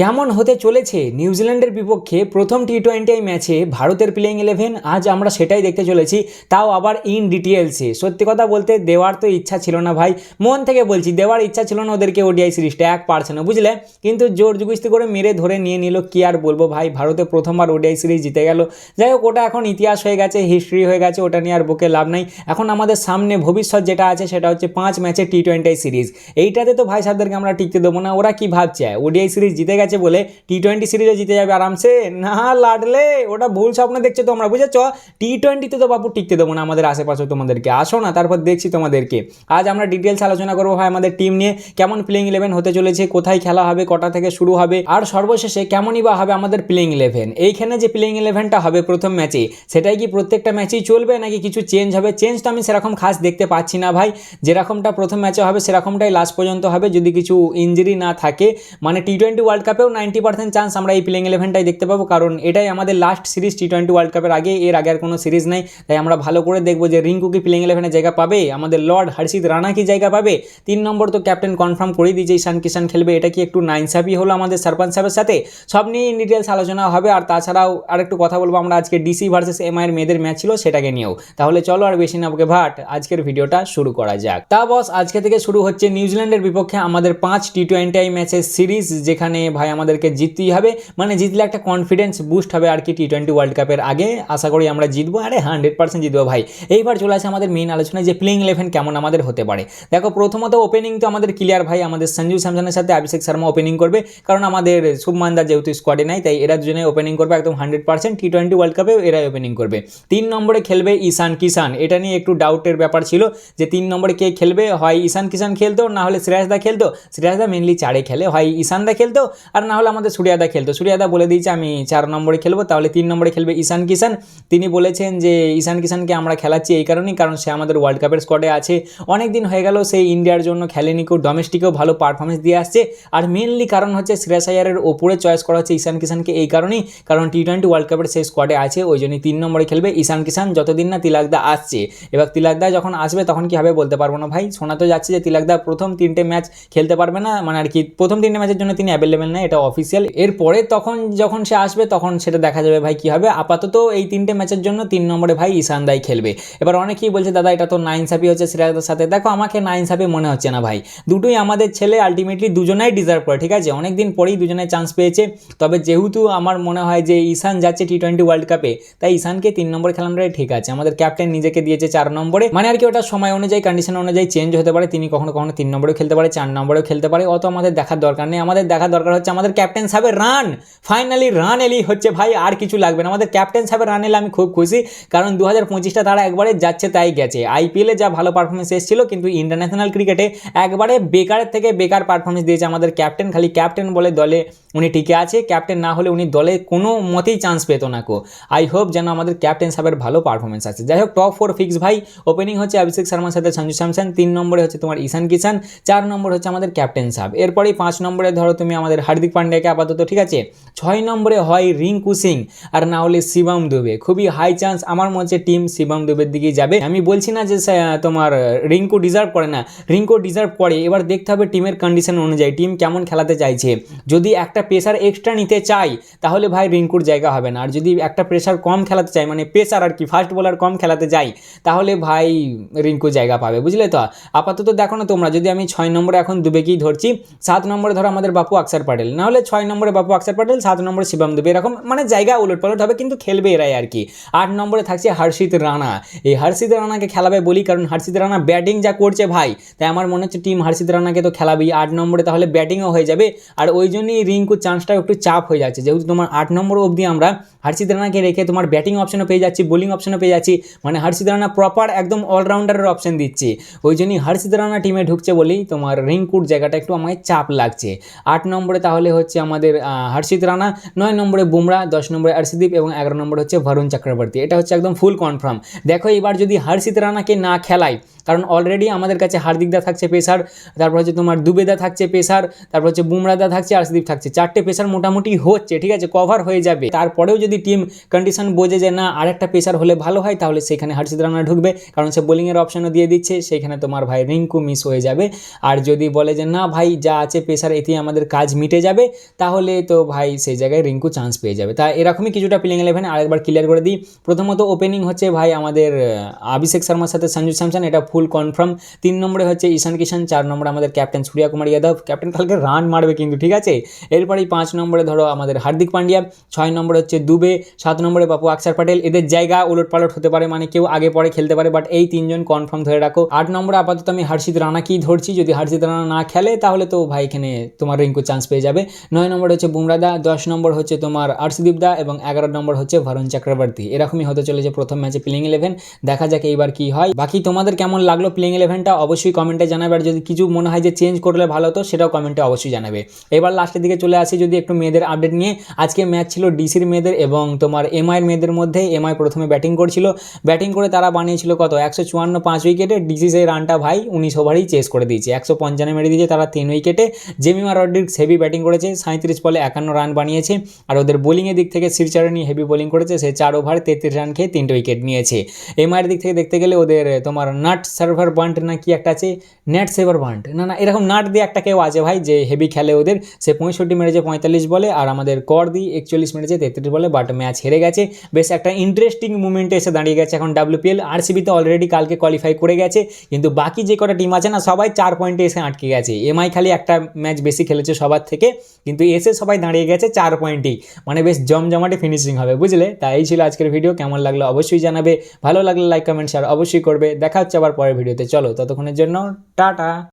কেমন হতে চলেছে নিউজিল্যান্ডের বিপক্ষে প্রথম টি টোয়েন্টি ম্যাচে ভারতের প্লেইং ইলেভেন আজ আমরা সেটাই দেখতে চলেছি, তাও আবার ইন ডিটেলসে সত্যি কথা বলতে দেওয়ার তো ইচ্ছা ছিল না ভাই। মন থেকে বলছি, দেওয়ার ইচ্ছা ছিল না ওদেরকে ওডিআই সিরিজটা এক পারছে না, বুঝলে? কিন্তু জোর জুগুস্তি করে মেরে ধরে নিয়ে নিল, কি আর বলব ভাই, ভারতে প্রথমবার ওডিআই সিরিজ জিতে গেল। যাই হোক, ওটা এখন ইতিহাস হয়ে গেছে হিস্ট্রি হয়ে গেছে, ওটা নিয়ে আর বুকে লাভ নাই। এখন আমাদের সামনে ভবিষ্যৎ যেটা আছে, সেটা হচ্ছে পাঁচ ম্যাচে টি টোয়েন্টি সিরিজ এইটাতে তো ভাই সাহেবদেরকে আমরা টিকতে দেবো না, ওরা কি ভাবছে? ওডিআই সিরিজ জিতে গেছে বলে টি টোয়েন্টি সিরিজও জিতে যাবে আরামসে? না লাডলে, ওটা ভুল স্বপ্ন দেখছ তোমরা, বুঝেছ? টি টোয়েন্টিতে তো বাবু টিকতে দেবো না আমাদের আশেপাশে তোমাদেরকে। আসো না, তারপর দেখছি তোমাদেরকে। আজ আমরা ডিটেলস আলোচনা করব ভাই, আমাদের টিম নিয়ে। কেমন প্লেইং ইলেভেন হতে চলেছে, কোথায় খেলা হবে, কটা থেকে শুরু হবে, আর সর্বশেষে কেমনই বা হবে আমাদের প্লেইং ইলেভেন এইখানে যে প্লেইং ইলেভেনটা হবে প্রথম ম্যাচে সেটাই কি প্রত্যেকটা ম্যাচেই চলবে নাকি কিছু চেঞ্জ হবে? চেঞ্জ তো আমি সেরকম খাস দেখতে পাচ্ছি না ভাই। যেরকমটা প্রথম ম্যাচে হবে, সেরকমটাই লাস্ট পর্যন্ত হবে। যদি কিছু ইঞ্জুরি না থাকে মানে টি টোয়েন্টি ওয়ার্ল্ড কাপেও নাইনটি পার্সেন্ট চান্স আমরা এই প্লেইং ইলেভেনটাই দেখতে পাবো, কারণ এটাই আমাদের last series T twenty world কাপের আগে, এর আগে আর কোনো সিরিজ নেই। তাই আমরা ভালো করে দেখব যে রিঙ্কু কি প্লেইং ইলেভেনে জায়গা পাবে, আমাদের লর্ড হর্ষিত রানা কি জায়গা পাবে। তিন নম্বর তো ক্যাপ্টেন কনফার্ম করেই দিয়েছে, ঈশান কিষান খেলবে, এটা কি একটু নাইন নাইনসাফি হলো আমাদের সারপঞ্চ সাহেবের সাথে? সব নিয়ে ডিটেলস আলোচনা হবে, আর তাছাড়াও আরেকটু কথা বলব, আমরা আজকে ডিসি ভার্সেস এমআইয়ের মেয়েদের ম্যাচ ছিল, সেটাকে নিয়েও। তাহলে চলো আর বেশি না বুকে ভাট, আজকের ভিডিওটা শুরু করা যাক। তা বস আজকে থেকে শুরু হচ্ছে নিউজিল্যান্ডের বিপক্ষে আমাদের পাঁচ টি টোয়েন্টি ম্যাচের সিরিজ যেখানে ভাই আমাদেরকে জিততেই হবে। মানে জিতলে একটা কনফিডেন্স বুস্ট হবে আর কি টি টোয়েন্টি ওয়ার্ল্ড কাপের আগে। আশা করি আমরা জিতবো। আরে হান্ড্রেড পার্সেন্ট জিতবো ভাই। এইবার চলে আসে আমাদের মেইন আলোচনায় যে প্লেইং ইলেভেন কেমন আমাদের হতে পারে। দেখো, প্রথমত ওপেনিং তো আমাদের ক্লিয়ার ভাই। আমাদের সঞ্জু স্যামসনের সাথে অভিষেক শর্মা ওপেনিং করবে। কারণ আমাদের শুভমান দা যেহেতু স্কোয়াডে নাই, তাই এরা দুজনে ওপেনিং করবে। একদম hundred percent T twenty world কাপেও এরাই ওপেনিং করবে। তিন নম্বরে খেলবে ঈশান কিষান। এটা নিয়ে একটু ডাউটের ব্যাপার ছিল যে তিন নম্বরে কে খেলবে? হয় ঈশান কিষান খেলতো? না হলে শ্রেয়াসদা খেলতো? শ্রেয়াসদা মেনলি চারে খেলে। হয় ঈশানদা খেলতো? আর না হলে আমাদের সূর্যাদা খেলতো। সূর্যাদা বলে দিয়েছে, আমি চার নম্বরে খেলব, তাহলে তিন নম্বরে খেলবে ঈশান কিষান। তিনি বলেছেন যে, ঈশান কিষানকে আমরা খেলাচ্ছি এই কারণেই, কারণ সে আমাদের ওয়ার্ল্ড কাপের স্কোয়াডে আছে। অনেক দিন হয়ে গেল সেই ইন্ডিয়ার জন্য খেলেনি কেউ ডোমেস্টিকেও ভালো পারফরমেন্স দিয়ে আসছে। আর মেনলি কারণ হচ্ছে, শ্রেয়াস আয়ারের ওপরে চয়েস করা হচ্ছে ঈশান কিষানকে এই কারণেই, কারণ টি টোয়েন্টি ওয়ার্ল্ড কাপের সেই স্কোয়াডে আছে, ওই জন্যই তিন নম্বরে খেলবে ঈশান কিষান, যতদিন না তিলাকদা আসছে। এবার তিলাকদা যখন আসবে, তখন কি হবে বলতে পারব না ভাই? শোনা তো যাচ্ছে যে তিলাকদা প্রথম তিনটে ম্যাচ খেলতে পারবে না মানে আর কি, প্রথম তিনটে ম্যাচের জন্য তিনি অ্যাভেলেবেল না এটা অফিসিয়াল এরপরে তখন যখন সে আসবে, তখন সেটা দেখা যাবে ভাই কি হবে। আপাতত এই তিনটে ম্যাচের জন্য তিন নম্বরে ভাই ঈশান দাই খেলবে। এবার অনেকেই বলছে, দাদা, এটা তো নাইন সাপি হচ্ছে সিরাজদার সাথে। দেখো, আমাকে নাইন সাপি মনে হচ্ছে না ভাই। দুটোই আমাদের ছেলে আলটিমেটলি দুজনাই ডিজার্ভ করে, ঠিক আছে? অনেক দিন পরেই দুজনে চান্স পেয়েছে। তবে যেহেতু আমার মনে হয় যে ঈশান যাচ্ছে টি টোয়েন্টি ওয়ার্ল্ড কাপে তাই ঈশানকে তিন নম্বরে খেলানোটাই ঠিক আছে। আমাদের ক্যাপ্টেন নিজেকে দিয়েছে চার নম্বরে। মানে আর কি, ওটা সময় অনুযায়ী কন্ডিশন অনুযায়ী চেঞ্জ হতে পারে। তিনি কখনো কখনো তিন নম্বরেও খেলতে পারে, চার নম্বরেও খেলতে পারে। অত আমাদের দেখার দরকার নেই। আমাদের দেখার দরকার হচ্ছে আমাদের ক্যাপ্টেন সাহেবের রান ফাইনালি রান এলি হচ্ছে ভাই, আর কিছু লাগবে না। আমাদের ক্যাপ্টেন সাহেবের রান এলে আমি খুব খুশি, কারণ দু হাজার পঁচিশটা তারা একবারে যাচ্ছে, তাই গেছে। আইপিএলে যা ভালো পারফরমেন্স এসেছিল, কিন্তু ইন্টারন্যাশনাল ক্রিকেটে একবারে বেকারের থেকে বেকার পারফরমেন্স দিয়েছে আমাদের ক্যাপ্টেন খালি ক্যাপ্টেন বলে দলে উনি টিকে আছে ক্যাপ্টেন না হলে উনি দলে কোনো মতেই চান্স পেত না কো। আই হোপ যেন আমাদের ক্যাপ্টেন সাহেবের ভালো পারফরমেন্স আছে। যাই হোক টপ ফোর ফিক্স ভাই ওপেনিং হচ্ছে অভিষেক শর্মার সাথে সঞ্জু স্যামসন, তিন নম্বরে হচ্ছে তোমার ঈশান কিষান চার নম্বর হচ্ছে আমাদের ক্যাপ্টেন সাহেব। এরপরেই পাঁচ নম্বরে ধরো তুমি আমাদের হার্দিক পান্ডিয়াকে আপাতত, ঠিক আছে? ছয় নম্বরে হয় রিঙ্কু সিং, আর না হলে শিবম দুবে। খুবই হাই চান্স আমার মনে হচ্ছে টিম শিবম দুবের দিকেই যাবে। আমি বলছি না যে তোমার, রিঙ্কু ডিজার্ভ করে না। রিঙ্কু ডিজার্ভ করে, এবার দেখতে হবে টিমের কন্ডিশন অনুযায়ী টিম কেমন খেলাতে চাইছে। যদি একটা প্রেসার এক্সট্রা নিতে চাই তাহলে ভাই রিঙ্কুর জায়গা হবে না। আর যদি একটা প্রেসার কম খেলাতে চাই মানে প্রেসার আর কি ফাস্ট বোলার কম খেলাতে যাই তাহলে ভাই রিঙ্কু জায়গা পাবে, বুঝলে তো? আপাতত দেখো না তোমরা, যদি আমি ছয় নম্বরে এখন দুবেকেই ধরছি, সাত নম্বরে ধরো আমাদের বাপু আকসার পাটেল না হলে ছয় নম্বরে বাপু আকসার পাটেল, সাত নম্বরে শিবম দুবে, এরকম মানে জায়গা উলট পালট হবে, কিন্তু খেলবে এরাই আর কি। আট নম্বরে থাকছে হর্ষিত রানা। এই হর্ষিত রানাকে খেলাবে বলি, কারণ হর্ষিত রানা ব্যাটিং যা করছে ভাই, তাই আমার মনে হচ্ছে টিম হর্ষিত রানাকে তো খেলাবেই। আট নম্বরে তাহলে ব্যাটিংও হয়ে যাবে, আর ওই জন্যই রিঙ্কুর চান্সটা একটু চাপ হয়ে যাচ্ছে। যেহেতু তোমার আট নম্বর অবধি আমরা হর্ষিত রানাকে রেখে তোমার ব্যাটিং অপশনও পেয়ে যাচ্ছি, বোলিং অপশনও পেয়ে যাচ্ছি মানে হর্ষিত রানা প্রপার একদম অলরাউন্ডারের অপশন দিচ্ছে। ওই জন্যই হর্ষিত রানা টিমে ঢুকছে বলেই তোমার রিঙ্কুর জায়গাটা একটু আমায় চাপ লাগছে। আট নম্বরে তাহলে হচ্ছে আমাদের হর্ষিত রানা, নয় নম্বরে বুমরা, দশ নম্বরে অর্শদীপ এবং এগারো নম্বরে হচ্ছে ভরুণ চক্রবর্তী। এটা হচ্ছে একদম ফুল কনফার্ম দেখো এবার যদি হর্ষিত রানাকে না খেলায় কারণ অলরেডি আমাদের কাছে হার্দিকদা থাকছে পেসার, তারপর হচ্ছে তোমার দুবেদা থাকছে পেসার, তারপর হচ্ছে বুমরাদা থাকছে, আর্শদীপ থাকছে। চারটে পেসার মোটামুটি হচ্ছে, ঠিক আছে কভার হয়ে যাবে। তারপরেও যদি টিম কন্ডিশন বোঝে যে না, আরেকটা পেসার হলে ভালো হয়, তাহলে সেখানে হর্ষিত রানা ঢুকবে, কারণ সে বোলিংয়ের অপশনও দিয়ে দিচ্ছে, সেখানে তোমার ভাই রিঙ্কু মিস হয়ে যাবে। আর যদি বলে যে না ভাই, যা আছে পেসার এতে আমাদের কাজ মিটে যাবে। তাহলে তো ভাই সেই জায়গায় রিঙ্কু চান্স পেয়ে যাবে। তা এরকমই কিছুটা প্লেইং ইলেভেন আরেকবার ক্লিয়ার করে দিই। প্রথমত ওপেনিং হচ্ছে ভাই আমাদের অভিষেক শর্মার সাথে সঞ্জু স্যামসন, এটা ফুল কনফার্ম তিন নম্বরে হচ্ছে ঈশান কিষান চার নম্বরে আমাদের ক্যাপ্টেন সূর্যা কুমার যাদব। ক্যাপ্টেন কালকে রান মারবে কিন্তু, ঠিক আছে? এরপরেই পাঁচ নম্বরে ধরো আমাদের হার্দিক পান্ডিয়া, ছয় নম্বরে হচ্ছে দুবে, সাত নম্বরে বাপু আকসার প্যাটেল এদের জায়গা উলট পালট হতে পারে মানে কেউ আগে পরে খেলতে পারে বাট এই তিনজন কনফার্ম ধরে রাখো। আট নম্বরে আপাতত আমি হর্ষিত রানাকেই ধরছি। যদি হর্ষিত রানা না খেলে, তাহলে তো ভাই এখানে তোমার রিঙ্কু চান্স পেয়ে যাবে। নয় নম্বর হচ্ছে বুমরাদা দশ নম্বর হচ্ছে তোমার আর্শদীপ দা এবং এগারো নম্বর হচ্ছে ভরণ চক্রবর্তী এরকমই হতে চলেছে প্রথম ম্যাচে প্লেইং ইলেভেন দেখা যাক এইবার কি হয়। বাকি তোমাদের কেমন লাগল প্লেইং ইলেভেনটা অবশ্যই কমেন্টে জানাবে। আর যদি কিছু মনে হয় যে চেঞ্জ করলে ভালো হতো, সেটাও কমেন্টে অবশ্যই জানাবে। এবার লাস্টের দিকে চলে আসি যদি একটু মেয়েদের আপডেট নিয়ে। আজকে ম্যাচ ছিল ডিসির মেয়েদের এবং তোমার এমআইয়ের মেয়েদের মধ্যে এমআই প্রথমে ব্যাটিং করছিল। ব্যাটিং করে তারা বানিয়েছিল কত? একশো চুয়ান্ন পাঁচ উইকেটে ডিসি সেই রানটা ভাই উনিশ ওভারেই চেস করে দিয়েছে। একশো পঞ্চান্ন মেরে দিয়েছে তারা তিন উইকেটে জেমিমা রড্রিক্স হেভি ব্যাটিং করেছে সাঁত্রিশ বলে একান্ন রান বানিয়েছে আর ওদের বোলিংয়ের দিক থেকে শ্রীচরণী হেভি বোলিং করেছে, সে চার ওভার তেত্রিশ রান খেয়ে তিনটে উইকেট নিয়েছে। এমআইয়ের দিক থেকে দেখতে গেলে ওদের তোমার নাট সার্ভার বান্ট না কি একটা আছে? নেট সেভার বান্ট না না, এরকম নাট দিয়ে একটা কেউ আছে ভাই যে হেভি খেলে ওদের। সে পঁয়ষট্টি মেরেছে পঁয়তাল্লিশ বলে আর আমাদের কর দি একচল্লিশ মেরেছে তেত্রিশ বলে বাট ম্যাচ হেরে গেছে। বেশ একটা ইন্টারেস্টিং মুভমেন্টে এসে দাঁড়িয়ে গেছে এখন ডাব্লিউপিএল আরসিবিতে অলরেডি কালকে কোয়ালিফাই করে গেছে, কিন্তু বাকি যে কটা টিম আছে না, সবাই চার পয়েন্টে এসে আটকে গেছে। এমআই খালি একটা ম্যাচ বেশি খেলেছে সবার থেকে। কিন্তু এসে সবাই দাঁড়িয়ে গেছে চার পয়েন্টেই মানে বেশ জমজমাটে ফিনিশিং হবে, বুঝলে? তাই এই ছিল আজকের ভিডিও কেমন লাগল অবশ্যই জানাবে। ভালো লাগলে লাইক কমেন্ট শেয়ার অবশ্যই করবে। দেখা হচ্ছে আবার পরের ভিডিওতে চলো, ততক্ষণের জন্য টাটা!